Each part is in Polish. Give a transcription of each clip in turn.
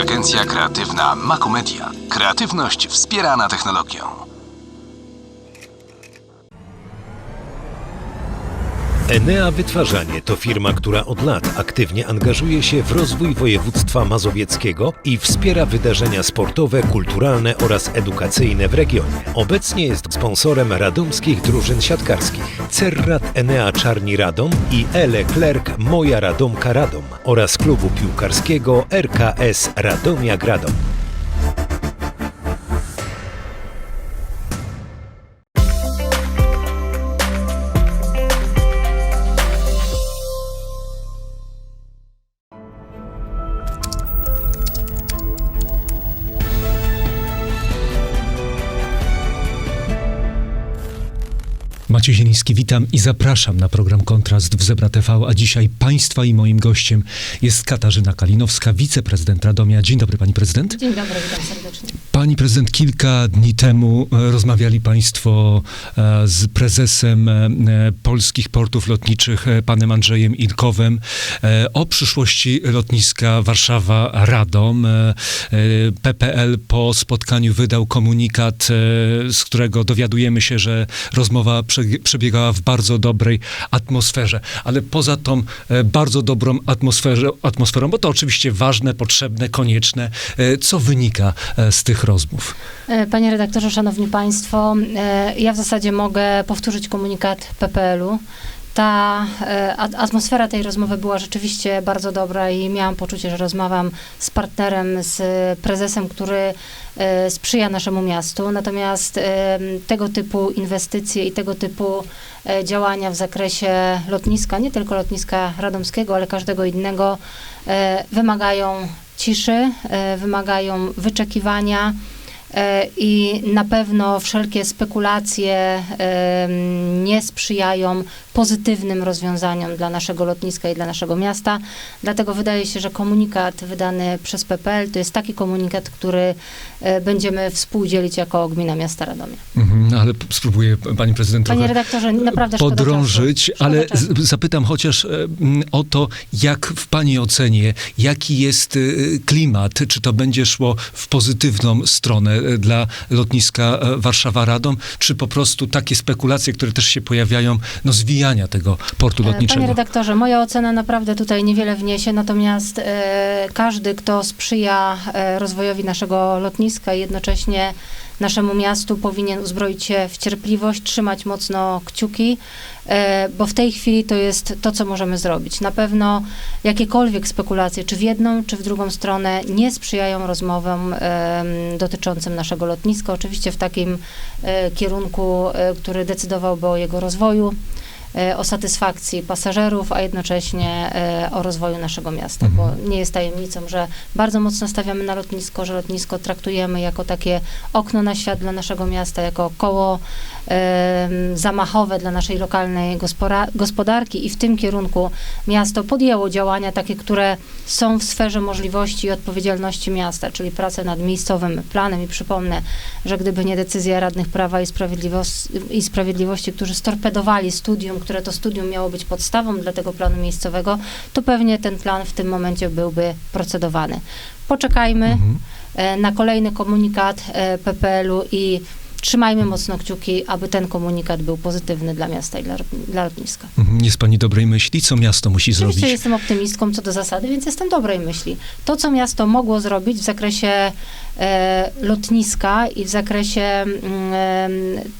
Agencja kreatywna Makumedia. Kreatywność wspierana technologią. Enea Wytwarzanie to firma, która od lat aktywnie angażuje się w rozwój województwa mazowieckiego i wspiera wydarzenia sportowe, kulturalne oraz edukacyjne w regionie. Obecnie jest sponsorem radomskich drużyn siatkarskich Cerrat Enea Czarni Radom i Ele Klerk Moja Radomka Radom oraz klubu piłkarskiego RKS Radomia Gradom. Maciej Zieliński, witam i zapraszam na program Kontrast w Zebra TV, a dzisiaj Państwa i moim gościem jest Katarzyna Kalinowska, wiceprezydent Radomia. Dzień dobry Pani Prezydent. Dzień dobry, witam serdecznie. Pani Prezydent, kilka dni temu e, rozmawiali Państwo e, z prezesem e, Polskich Portów Lotniczych, panem Andrzejem Ilkowem, o przyszłości lotniska Warszawa-Radom. PPL po spotkaniu wydał komunikat, z którego dowiadujemy się, że rozmowa prze- przebiegała w bardzo dobrej atmosferze. Ale poza tą e, bardzo dobrą atmosferą, bo to oczywiście ważne, potrzebne, konieczne, e, co wynika e, z tych rozmów? Panie redaktorze, szanowni państwo, ja w zasadzie mogę powtórzyć komunikat PPL-u. Ta e, at- atmosfera tej rozmowy była rzeczywiście bardzo dobra i miałam poczucie, że rozmawiam z partnerem, z prezesem, który e, sprzyja naszemu miastu. Natomiast e, tego typu inwestycje i tego typu działania w zakresie lotniska, nie tylko lotniska radomskiego, ale każdego innego, wymagają ciszy, wymagają wyczekiwania. I na pewno wszelkie spekulacje nie sprzyjają pozytywnym rozwiązaniom dla naszego lotniska i dla naszego miasta. Dlatego wydaje się, że komunikat wydany przez PPL to jest taki komunikat, który e, będziemy współdzielić jako gmina miasta Radomia. Mhm, ale p- spróbuję pani prezydent Panie redaktorze, naprawdę podrążyć. Szkoda ale zapytam chociaż e, o to, jak w pani ocenie, jaki jest y, klimat, czy to będzie szło w pozytywną stronę e, dla lotniska e, Warszawa-Radom, czy po prostu takie spekulacje, które też się pojawiają, no zwijania tego portu E, lotniczego. Panie redaktorze, moja ocena naprawdę tutaj niewiele wniesie, natomiast e, każdy, kto sprzyja e, rozwojowi naszego lotniska i jednocześnie naszemu miastu powinien uzbroić się w cierpliwość, trzymać mocno kciuki, bo w tej chwili to jest to, co możemy zrobić. Na pewno jakiekolwiek spekulacje, czy w jedną, czy w drugą stronę, nie sprzyjają rozmowom dotyczącym naszego lotniska. Oczywiście w takim kierunku, który decydowałby o jego rozwoju o satysfakcji pasażerów, a jednocześnie e, o rozwoju naszego miasta, Mhm. bo nie jest tajemnicą, że bardzo mocno stawiamy na lotnisko, że lotnisko traktujemy jako takie okno na świat dla naszego miasta, jako koło zamachowe dla naszej lokalnej gospodarki i w tym kierunku miasto podjęło działania takie, które są w sferze możliwości i odpowiedzialności miasta, czyli pracę nad miejscowym planem i przypomnę, że gdyby nie decyzja radnych Prawa i, Sprawiedliwos- i Sprawiedliwości, którzy storpedowali studium, które to studium miało być podstawą dla tego planu miejscowego, to pewnie ten plan w tym momencie byłby procedowany. Poczekajmy Mhm. e, na kolejny komunikat e, PPL-u i trzymajmy mocno kciuki, aby ten komunikat był pozytywny dla miasta i dla, dla lotniska. Mhm, Jest pani dobrej myśli, co miasto musi Oczywiście zrobić? jestem optymistką co do zasady, więc jestem dobrej myśli. To, co miasto mogło zrobić w zakresie e, lotniska i w zakresie mm, em,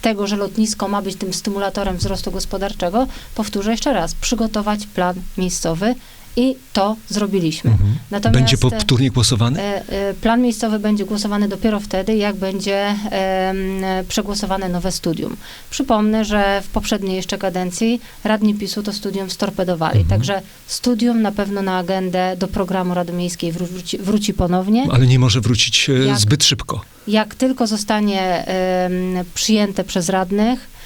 tego, że lotnisko ma być tym stymulatorem wzrostu gospodarczego, powtórzę jeszcze raz, przygotować plan miejscowy i to zrobiliśmy. Mhm. Natomiast Będzie e, powtórnie głosowany? E, e, Plan miejscowy będzie głosowany dopiero wtedy, jak będzie przegłosowane nowe studium. Przypomnę, że w poprzedniej jeszcze kadencji radni PiSu to studium storpedowali. Mhm. Także studium na pewno na agendę do programu Rady Miejskiej wróci, wróci ponownie. Ale nie może wrócić e, Jak- zbyt szybko. Jak tylko zostanie przyjęte przez radnych, e,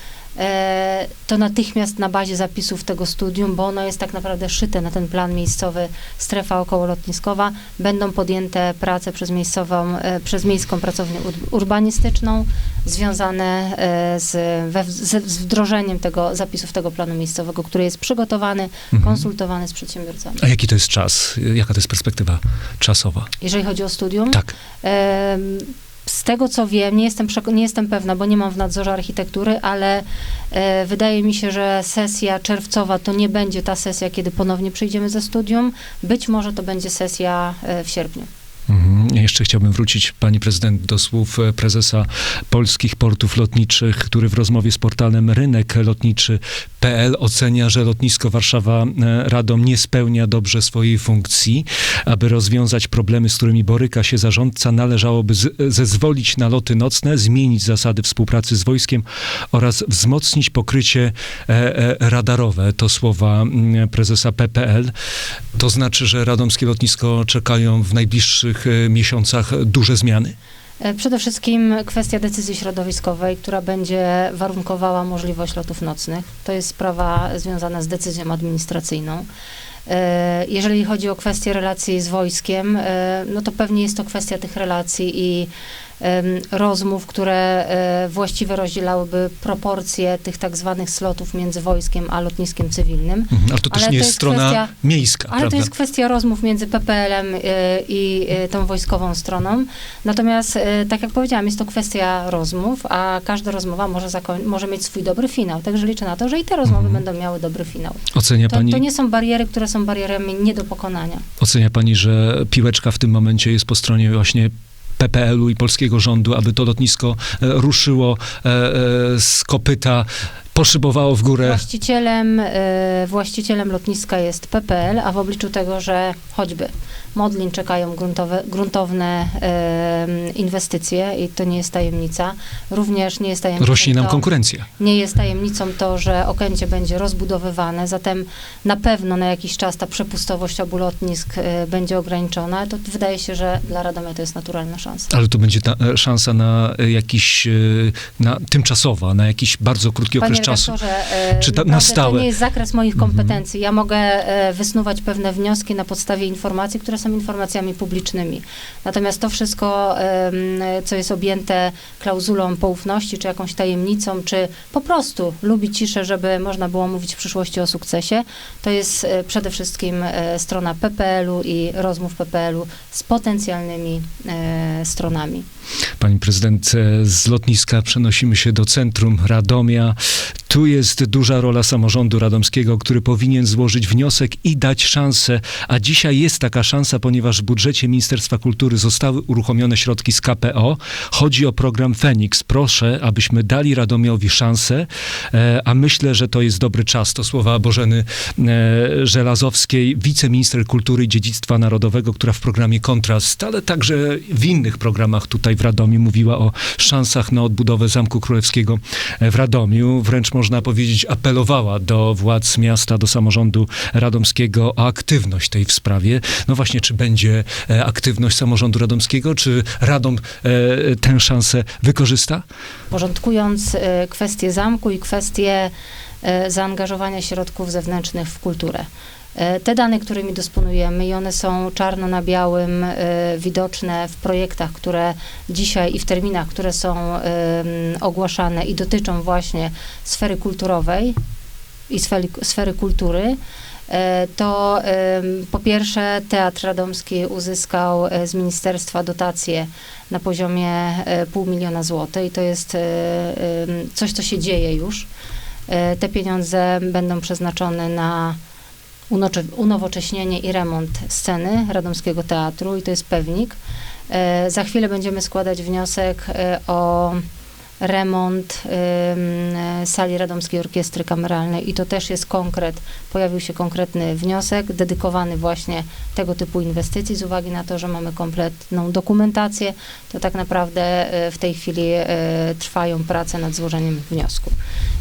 to natychmiast na bazie zapisów tego studium, bo ono jest tak naprawdę szyte na ten plan miejscowy strefa okołolotniskowa, będą podjęte prace przez miejscową, e, przez miejską pracownię ur- urbanistyczną związane e, z, we, z, z wdrożeniem tego zapisów tego planu miejscowego, który jest przygotowany, Mhm. konsultowany z przedsiębiorcami. A jaki to jest czas? Jaka to jest perspektywa czasowa? Jeżeli chodzi o studium, Tak. Z tego co wiem, nie jestem, nie jestem pewna, bo nie mam w nadzorze architektury, ale e, wydaje mi się, że sesja czerwcowa to nie będzie ta sesja, kiedy ponownie przyjdziemy ze studium. Być może to będzie sesja e, w sierpniu. Mhm. Jeszcze chciałbym wrócić, pani prezydent, do słów e, prezesa Polskich Portów Lotniczych, który w rozmowie z portalem Rynek Lotniczy.pl ocenia, że lotnisko Warszawa-Radom nie spełnia dobrze swojej funkcji. Aby rozwiązać problemy, z którymi boryka się zarządca, należałoby zezwolić na loty nocne, zmienić zasady współpracy z wojskiem oraz wzmocnić pokrycie e, e, radarowe. To słowa mm, prezesa PPL. To znaczy, że radomskie lotnisko czekają w najbliższych e, miesiącach duże zmiany. E, Przede wszystkim kwestia decyzji środowiskowej, która będzie warunkowała możliwość lotów nocnych. To jest sprawa związana z decyzją administracyjną. E, Jeżeli chodzi o kwestię relacji z wojskiem, no to pewnie jest to kwestia tych relacji i rozmów, które e, właściwie rozdzielałyby proporcje tych tak zwanych slotów między wojskiem a lotniskiem cywilnym. Mhm, Ale to też Ale nie to jest strona kwestia- miejska, Ale prawda? to jest kwestia rozmów między PPL-em y, i y, tą wojskową stroną. Natomiast, tak jak powiedziałam, jest to kwestia rozmów, a każda rozmowa może, może mieć swój dobry finał. Także liczę na to, że i te rozmowy Mhm. będą miały dobry finał. Ocenia To, pani, to nie są bariery, które są barierami nie do pokonania. ocenia pani, że piłeczka w tym momencie jest po stronie właśnie PPL-u i polskiego rządu, aby to lotnisko e, ruszyło e, e, z kopyta, poszybowało w górę. Właścicielem, y, właścicielem lotniska jest PPL, a w obliczu tego, że choćby Modlin czekają gruntowe, gruntowne y, inwestycje i to nie jest tajemnica, również nie jest tajemnicą Rośnie nam to, konkurencja. Nie jest tajemnicą to, że Okęcie będzie rozbudowywane, zatem na pewno na jakiś czas ta przepustowość obu lotnisk y, będzie ograniczona. To wydaje się, że dla Radomia to jest naturalna szansa. Ale to będzie ta, szansa na jakiś, na tymczasowa, na jakiś bardzo krótki okres Panie czasu. e, Czy ta- na stałe? to nie jest zakres moich Mhm. kompetencji. Ja mogę e, wysnuwać pewne wnioski na podstawie informacji, które są informacjami publicznymi. Natomiast to wszystko, co jest objęte klauzulą poufności, czy jakąś tajemnicą, czy po prostu lubi ciszę, żeby można było mówić w przyszłości o sukcesie, to jest e, przede wszystkim strona PPL-u i rozmów PPL-u z potencjalnymi stronami. Pani prezydent, e, z lotniska przenosimy się do centrum Radomia. Tu jest duża rola samorządu radomskiego, który powinien złożyć wniosek i dać szansę. A dzisiaj jest taka szansa, ponieważ w budżecie Ministerstwa Kultury zostały uruchomione środki z KPO. Chodzi o program Feniks. Proszę, abyśmy dali Radomiowi szansę, e, a myślę, że to jest dobry czas. To słowa Bożeny e, Żelazowskiej, wiceminister kultury i dziedzictwa narodowego, która w programie Kontrast, ale także w innych programach tutaj w Radomiu mówiła o szansach na odbudowę Zamku Królewskiego w Radomiu. Wręcz można powiedzieć apelowała do władz miasta, do samorządu radomskiego o aktywność tej w sprawie. No właśnie, czy będzie e, aktywność samorządu radomskiego, czy Radom e, tę szansę wykorzysta? porządkując e, kwestię zamku i kwestię zaangażowania środków zewnętrznych w kulturę. E, Te dane, którymi dysponujemy, i one są czarno na białym e, widoczne w projektach, które dzisiaj i w terminach, które są ogłaszane i dotyczą właśnie sfery kulturowej i sfery, sfery kultury, e, to po pierwsze Teatr Radomski uzyskał z ministerstwa dotację na poziomie pół miliona złotych i to jest coś, co się dzieje już. Te pieniądze będą przeznaczone na unowocześnienie i remont sceny Radomskiego Teatru i to jest pewnik. E, Za chwilę będziemy składać wniosek e, o remont em, sali Radomskiej Orkiestry Kameralnej i to też jest konkret, pojawił się konkretny wniosek dedykowany właśnie tego typu inwestycji z uwagi na to, że mamy kompletną dokumentację, to tak naprawdę e, w tej chwili trwają prace nad złożeniem wniosku.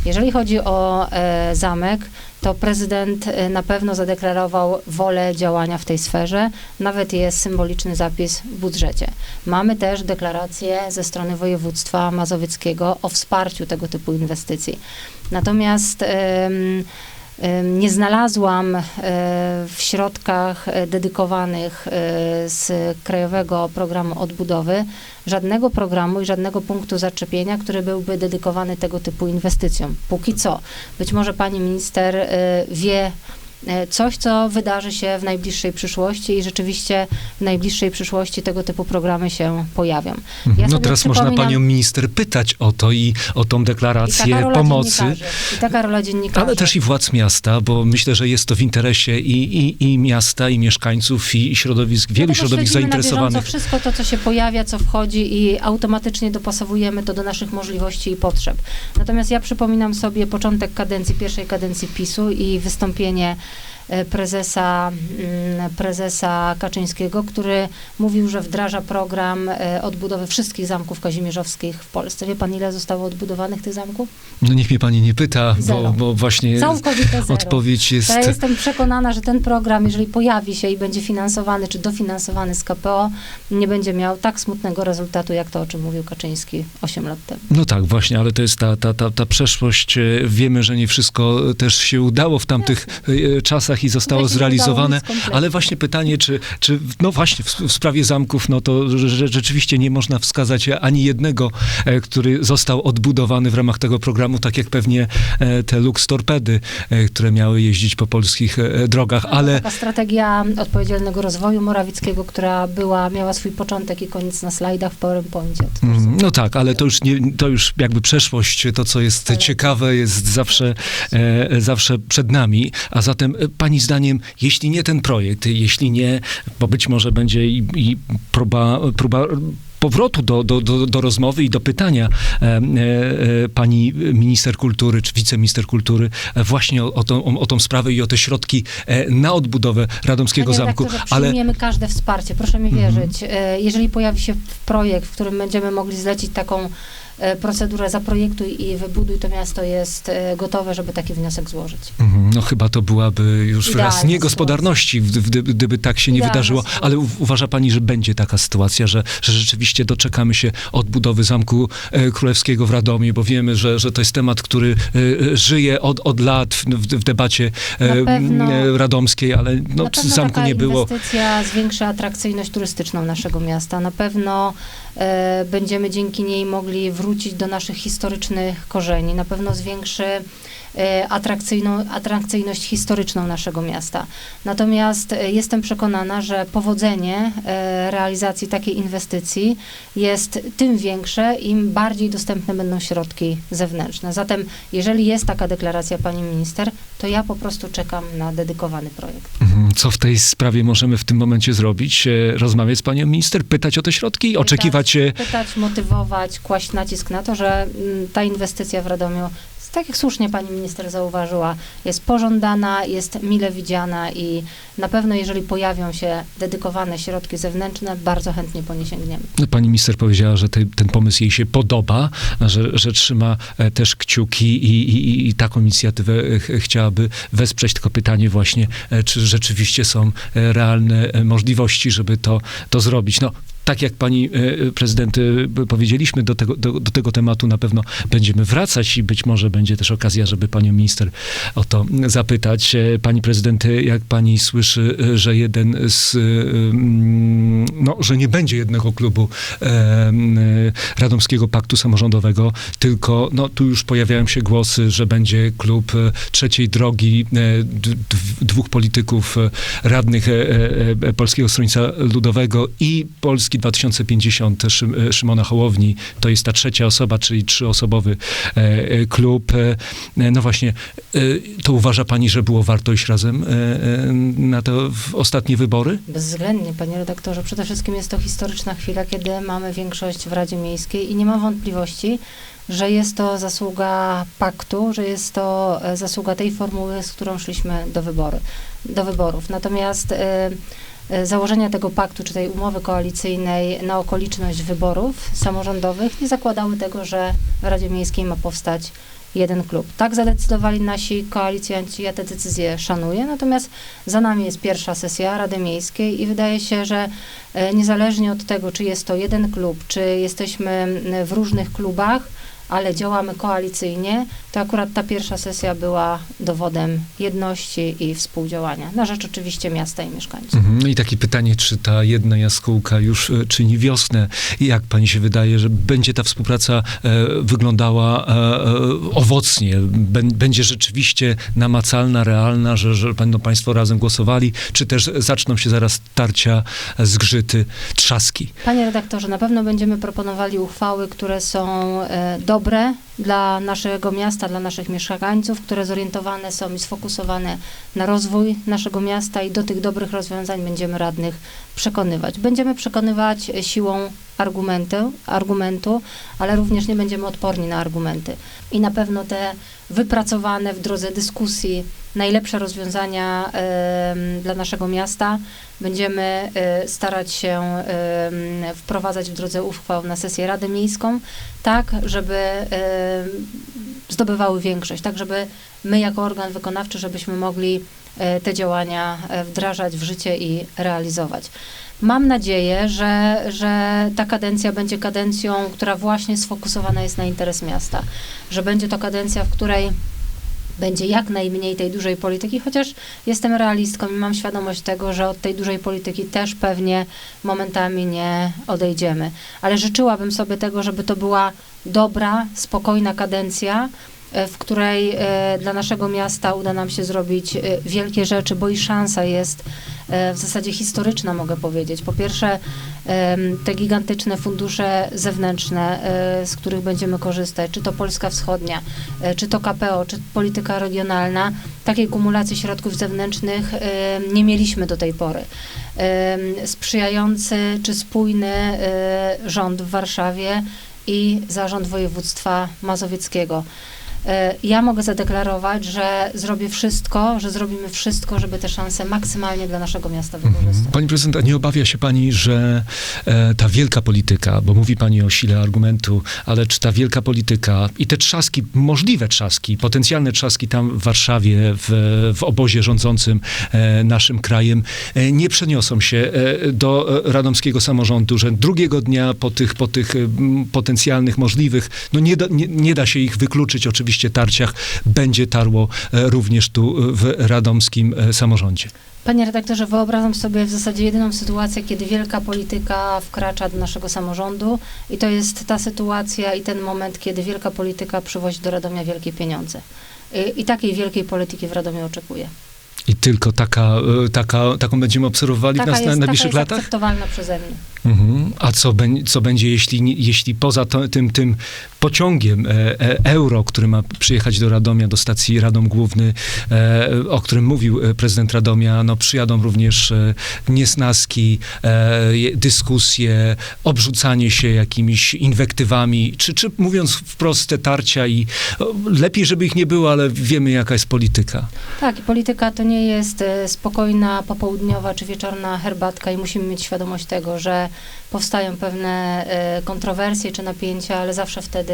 Jeżeli chodzi o zamek, to prezydent y, na pewno zadeklarował wolę działania w tej sferze. Nawet jest symboliczny zapis w budżecie. Mamy też deklarację ze strony województwa mazowieckiego o wsparciu tego typu inwestycji. Natomiast nie znalazłam y, w środkach y, dedykowanych y, z Krajowego Programu Odbudowy żadnego programu i żadnego punktu zaczepienia, który byłby dedykowany tego typu inwestycjom. Póki co. Być może pani minister wie coś, co wydarzy się w najbliższej przyszłości i rzeczywiście w najbliższej przyszłości tego typu programy się pojawią. Ja no teraz można panią minister pytać o to i o tą I deklarację rola pomocy. I taka rola dziennikarzy. Ale też i władz miasta, bo myślę, że jest to w interesie i, i, i miasta, i mieszkańców, i, i środowisk, wielu Dlatego środowisk Na zainteresowanych. bieżąco wszystko to, co się pojawia, co wchodzi i automatycznie dopasowujemy to do naszych możliwości i potrzeb. Natomiast ja przypominam sobie początek kadencji, pierwszej kadencji PiSu i wystąpienie e, prezesa, mm, prezesa Kaczyńskiego, który mówił, że wdraża program e, odbudowy wszystkich zamków kazimierzowskich w Polsce. Wie pan, ile zostało odbudowanych tych zamków? No niech mnie pani nie pyta, bo, bo właśnie odpowiedź jest... Ja jestem przekonana, że ten program, jeżeli pojawi się i będzie finansowany czy dofinansowany z KPO, nie będzie miał tak smutnego rezultatu, jak to, o czym mówił Kaczyński 8 lat temu. No tak, właśnie, ale to jest ta, ta, ta, ta przeszłość. E, Wiemy, że nie wszystko też się udało w tamtych e, czasach i zostało zrealizowane. Ale właśnie pytanie, czy, czy no właśnie w, w sprawie zamków, no to że, rzeczywiście nie można wskazać ani jednego, e, który został odbudowany w ramach tego programu, tak jak pewnie e, te Lux Torpedy, e, które miały jeździć po polskich drogach, ale Taka strategia odpowiedzialnego rozwoju Morawieckiego, która była, miała swój początek i koniec na slajdach w PowerPoincie. Mm, No tak, ale to już, nie, to już jakby przeszłość, to co jest Ale- ciekawe jest zawsze, zawsze przed nami, a zatem pani zdaniem, jeśli nie ten projekt, jeśli nie, bo być może będzie i, i próba, próba powrotu do, do, do, do rozmowy i do pytania e, e, pani minister kultury, czy wiceminister kultury e, właśnie o, o, tą, o, o tą sprawę i o te środki e, na odbudowę Radomskiego Panie Zamku, ale przyjmiemy każde wsparcie, proszę mi Mhm. wierzyć. E, Jeżeli pojawi się projekt, w którym będziemy mogli zlecić taką procedurę zaprojektuj i wybuduj, to miasto jest e, gotowe, żeby taki wniosek złożyć. Mhm, No chyba to byłaby już wyraz Idealna niegospodarności, gdy- gdy- gdyby tak się nie Idealna wydarzyło. sytuacja. Ale u- uważa pani, że będzie taka sytuacja, że, że rzeczywiście doczekamy się odbudowy Zamku e, Królewskiego w Radomiu, bo wiemy, że, że to jest temat, który e, e, żyje od, od lat w, w, debacie e, pewno- e, radomskiej, ale no, zamku nie było. inwestycja zwiększy atrakcyjność turystyczną naszego miasta. Na pewno e, będziemy dzięki niej mogli wrócić do naszych historycznych korzeni. Na pewno zwiększy atrakcyjną, atrakcyjność historyczną naszego miasta. Natomiast e, jestem przekonana, że powodzenie e, realizacji takiej inwestycji jest tym większe, im bardziej dostępne będą środki zewnętrzne. Zatem, jeżeli jest taka deklaracja pani minister, to ja po prostu czekam na dedykowany projekt. Mhm, Co w tej sprawie możemy w tym momencie zrobić? E, Rozmawiać z panią minister, pytać o te środki, oczekiwać... e, pytać, motywować, kłaść nacisk na to, że mm, ta inwestycja w Radomiu, tak jak słusznie pani minister zauważyła, jest pożądana, jest mile widziana i na pewno jeżeli pojawią się dedykowane środki zewnętrzne, bardzo chętnie po nie sięgniemy. No, Pani minister powiedziała, że te, ten pomysł jej się podoba, że, że trzyma e, też kciuki i, i, i taką inicjatywę e, ch- chciałaby wesprzeć. Tylko pytanie właśnie, e, czy rzeczywiście są realne możliwości, żeby to, to zrobić. No, tak jak pani e, prezydent e, powiedzieliśmy, do tego, do, do tego tematu na pewno będziemy wracać i być może będzie też okazja, żeby panią minister o to zapytać. E, Pani prezydent, e, jak pani słyszy, e, że jeden z, e, mm, no, że nie będzie jednego klubu e, e, Radomskiego Paktu Samorządowego, tylko no, tu już pojawiają się głosy, że będzie klub e, trzeciej drogi, e, dwóch polityków e, radnych e, e, e, Polskiego Stronnictwa Ludowego i Polski 2050 Szym, e, Szymona Hołowni. To jest ta trzecia osoba, czyli trzyosobowy e, e, klub. E, e, No właśnie, e, to uważa pani, że było warto iść razem e, e, na te ostatnie wybory? Bezwzględnie, panie redaktorze. Przede wszystkim jest to historyczna chwila, kiedy mamy większość w Radzie Miejskiej i nie mam wątpliwości, że jest to zasługa paktu, że jest to e, zasługa tej formuły, z którą szliśmy do, wybory, do wyborów. Natomiast e, e, założenia tego paktu, czy tej umowy koalicyjnej na okoliczność wyborów samorządowych nie zakładały tego, że w Radzie Miejskiej ma powstać jeden klub. Tak zadecydowali nasi koalicjanci, ja te decyzje szanuję, natomiast za nami jest pierwsza sesja Rady Miejskiej i wydaje się, że e, niezależnie od tego, czy jest to jeden klub, czy jesteśmy w różnych klubach, ale działamy koalicyjnie, to akurat ta pierwsza sesja była dowodem jedności i współdziałania. Na rzecz oczywiście miasta i mieszkańców. Mhm. I takie pytanie, czy ta jedna jaskółka już e, czyni wiosnę? Jak pani się wydaje, że będzie ta współpraca e, wyglądała e, e, owocnie? Bę- będzie rzeczywiście namacalna, realna, że, że będą państwo razem głosowali? Czy też zaczną się zaraz tarcia, e, zgrzyty, trzaski? Panie redaktorze, na pewno będziemy proponowali uchwały, które są e, dobre dla naszego miasta, dla naszych mieszkańców, które zorientowane są i sfokusowane na rozwój naszego miasta i do tych dobrych rozwiązań będziemy radnych przekonywać. Będziemy przekonywać siłą argumentu, argumentu, ale również nie będziemy odporni na argumenty. I na pewno te wypracowane w drodze dyskusji najlepsze rozwiązania dla naszego miasta będziemy e, starać się wprowadzać w drodze uchwał na sesję Radę Miejską, tak, żeby zdobywały większość, tak, żeby my jako organ wykonawczy, żebyśmy mogli e, te działania e, wdrażać w życie i realizować. Mam nadzieję, że, że ta kadencja będzie kadencją, która właśnie sfokusowana jest na interes miasta, że będzie to kadencja, w której będzie jak najmniej tej dużej polityki, chociaż jestem realistką i mam świadomość tego, że od tej dużej polityki też pewnie momentami nie odejdziemy. Ale życzyłabym sobie tego, żeby to była dobra, spokojna kadencja, w której e, dla naszego miasta uda nam się zrobić e, wielkie rzeczy, bo i szansa jest e, w zasadzie historyczna, mogę powiedzieć. Po pierwsze, te gigantyczne fundusze zewnętrzne, e, z których będziemy korzystać, czy to Polska Wschodnia, e, czy to KPO, czy polityka regionalna, takiej kumulacji środków zewnętrznych e, nie mieliśmy do tej pory. Sprzyjający czy spójny e, rząd w Warszawie i zarząd województwa mazowieckiego. E, Ja mogę zadeklarować, że zrobię wszystko, że zrobimy wszystko, żeby te szanse maksymalnie dla naszego miasta wykorzystać. Pani prezydent, a nie obawia się pani, że e, ta wielka polityka, bo mówi pani o sile argumentu, ale czy ta wielka polityka i te trzaski, możliwe trzaski, potencjalne trzaski tam w Warszawie, w, w obozie rządzącym e, naszym krajem, nie przeniosą się do radomskiego samorządu, że drugiego dnia po tych, po tych potencjalnych, możliwych, no nie da, nie, nie da się ich wykluczyć oczywiście tarciach, będzie tarło e, również tu e, w radomskim e, samorządzie. Panie redaktorze, wyobrażam sobie w zasadzie jedyną sytuację, kiedy wielka polityka wkracza do naszego samorządu i to jest ta sytuacja i ten moment, kiedy wielka polityka przywozi do Radomia wielkie pieniądze. I, i takiej wielkiej polityki w Radomiu oczekuję. I tylko taka, taka, taką będziemy obserwowali w Taka nas, jest, na taka najbliższych jest latach? akceptowalna przeze mnie. Mhm. A co, bę- co będzie, jeśli, jeśli poza to, tym, tym pociągiem e, e, euro, który ma przyjechać do Radomia, do stacji Radom Główny, e, o którym mówił prezydent Radomia, no przyjadą również niesnaski, je- dyskusje, obrzucanie się jakimiś inwektywami, czy, czy mówiąc wprost te tarcia i lepiej, żeby ich nie było, ale wiemy, jaka jest polityka. Tak, polityka to nie jest spokojna popołudniowa czy wieczorna herbatka i musimy mieć świadomość tego, że powstają pewne kontrowersje czy napięcia, ale zawsze wtedy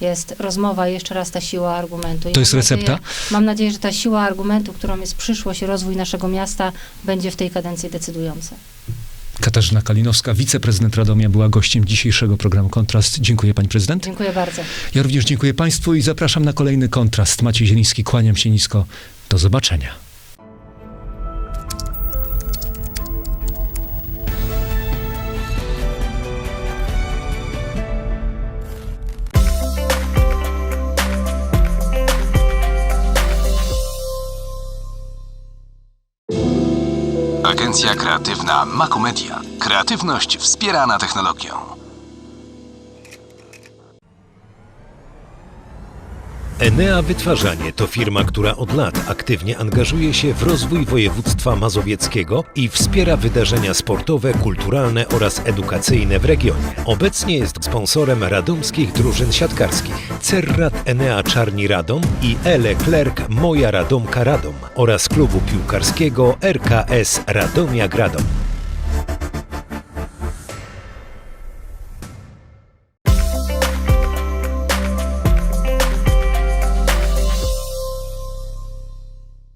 jest rozmowa i jeszcze raz ta siła argumentu. I To jest mam recepta? Nadzieję, mam nadzieję, że ta siła argumentu, którą jest przyszłość i rozwój naszego miasta, będzie w tej kadencji decydująca. Katarzyna Kalinowska, wiceprezydent Radomia, była gościem dzisiejszego programu Kontrast. Dziękuję pani prezydent. Dziękuję bardzo. Ja również dziękuję Państwu i zapraszam na kolejny kontrast. Maciej Zieliński, kłaniam się nisko. Do zobaczenia. Agencja kreatywna Makumedia. Kreatywność wspierana technologią. Enea Wytwarzanie to firma, która od lat aktywnie angażuje się w rozwój województwa mazowieckiego i wspiera wydarzenia sportowe, kulturalne oraz edukacyjne w regionie. Obecnie jest sponsorem radomskich drużyn siatkarskich Cerrat Enea Czarni Radom i Ele Klerk Moja Radomka Radom oraz klubu piłkarskiego RKS Radomia Gradom.